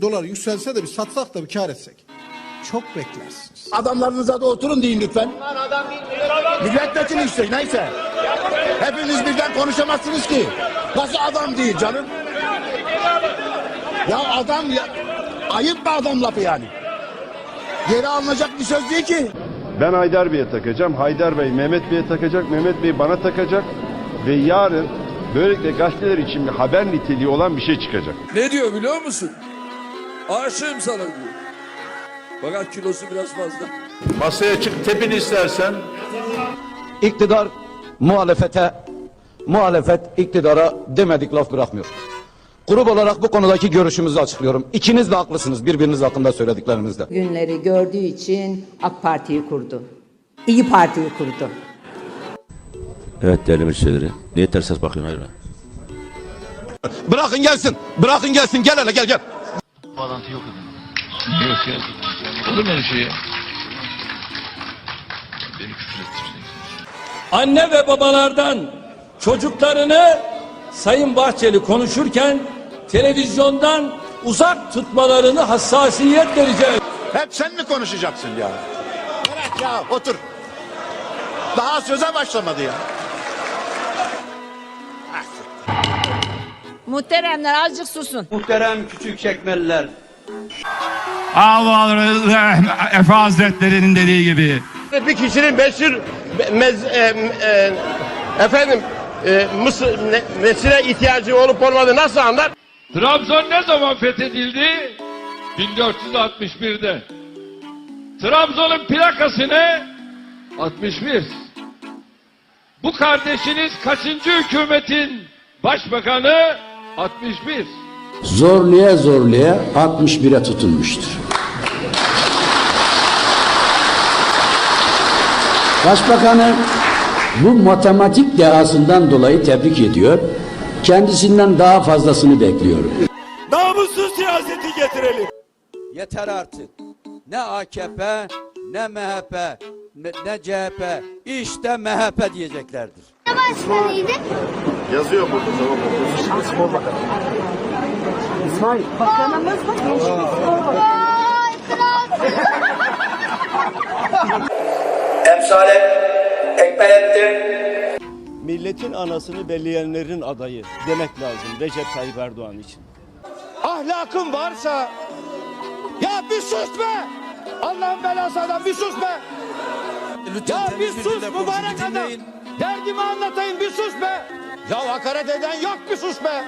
Dolar yükselse de bir satsak da bir kar etsek. Çok beklersiniz. Adamlarınıza da oturun deyin lütfen. Milletvekili işte neyse. Hepiniz birden konuşamazsınız ki. Nasıl adam değil canım? Ya adam ya. Ayıp mı adam lafı yani? Geri alınacak bir söz değil ki. Ben Haydar Bey'e takacağım. Haydar Bey Mehmet Bey'e takacak. Mehmet Bey bana takacak. Ve yarın böylelikle gazeteler için bir haber niteliği olan bir şey çıkacak. Ne diyor biliyor musun? Aşığım sana diyor. Fakat kilosu biraz fazla. Masaya çık tepin istersen. İktidar muhalefete, muhalefet iktidara demedik laf bırakmıyor. Grup olarak bu konudaki görüşümüzü açıklıyorum. İkiniz de haklısınız birbiriniz hakkında söylediklerinizde. günleri gördüğü için AK Parti'yi kurdu. İyi Parti'yi kurdu. Evet değerli meclisçileri. Niye ters ses bakıyorsun hayır? Bırakın gelsin, bırakın gelsin, gel hele gel gel. Bağlantı yok edin. Yok ya. Olur mu öyle şey ya? Beni küfür. Anne ve babalardan çocuklarını Sayın Bahçeli konuşurken televizyondan uzak tutmalarını hassasiyet vereceğiz. Hep sen mi konuşacaksın ya? Bırak ya otur. Daha söze başlamadı ya. Muhteremler azıcık susun. Muhterem küçük çekmeliler. Allah Efe Hazretleri'nin dediği gibi. bir kişinin meşhur mez, e, e, efendim e, Mısır ne, nesine ihtiyacı olup olmadığını nasıl anlar? Trabzon ne zaman fethedildi? 1461'de. Trabzon'un plakası ne? 61. Bu kardeşiniz kaçıncı hükümetin başbakanı? 61. zorluya zorluya 61'e tutunmuştur. Başbakanı bu matematik dehasından dolayı tebrik ediyor. Kendisinden daha fazlasını bekliyorum. Namussuz siyaseti getirelim. Yeter artık. Ne AKP, ne MHP, ne, ne CHP, işte MHP diyeceklerdir. Yazıyor burada tamam mı? Emsale ekmelettir. Milletin anasını belleyenlerin adayı demek lazım Recep Tayyip Erdoğan için. Ahlakın varsa ya bir sus be! Allah'ın belası adam bir sus be! Ya bir sus mübarek adam! Derdimi anlatayım bir sus be! Ya hakaret eden yok bir sus be!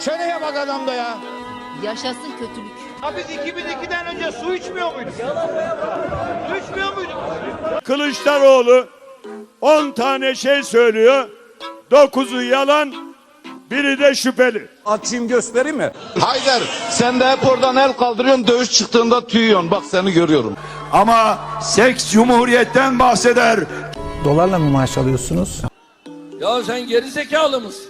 Çeneye bak adamda ya! Yaşasın kötülük. Ya biz 2002'den önce su içmiyor muyduk? Su içmiyor muyduk? Kılıçdaroğlu 10 tane şey söylüyor. 9'u yalan, biri de şüpheli. Açayım göstereyim mi? Haydar sen de hep oradan el kaldırıyorsun dövüş çıktığında tüyüyorsun. Bak seni görüyorum. Ama seks cumhuriyetten bahseder. Dolarla mı maaş alıyorsunuz? Ya sen geri zekalı mısın?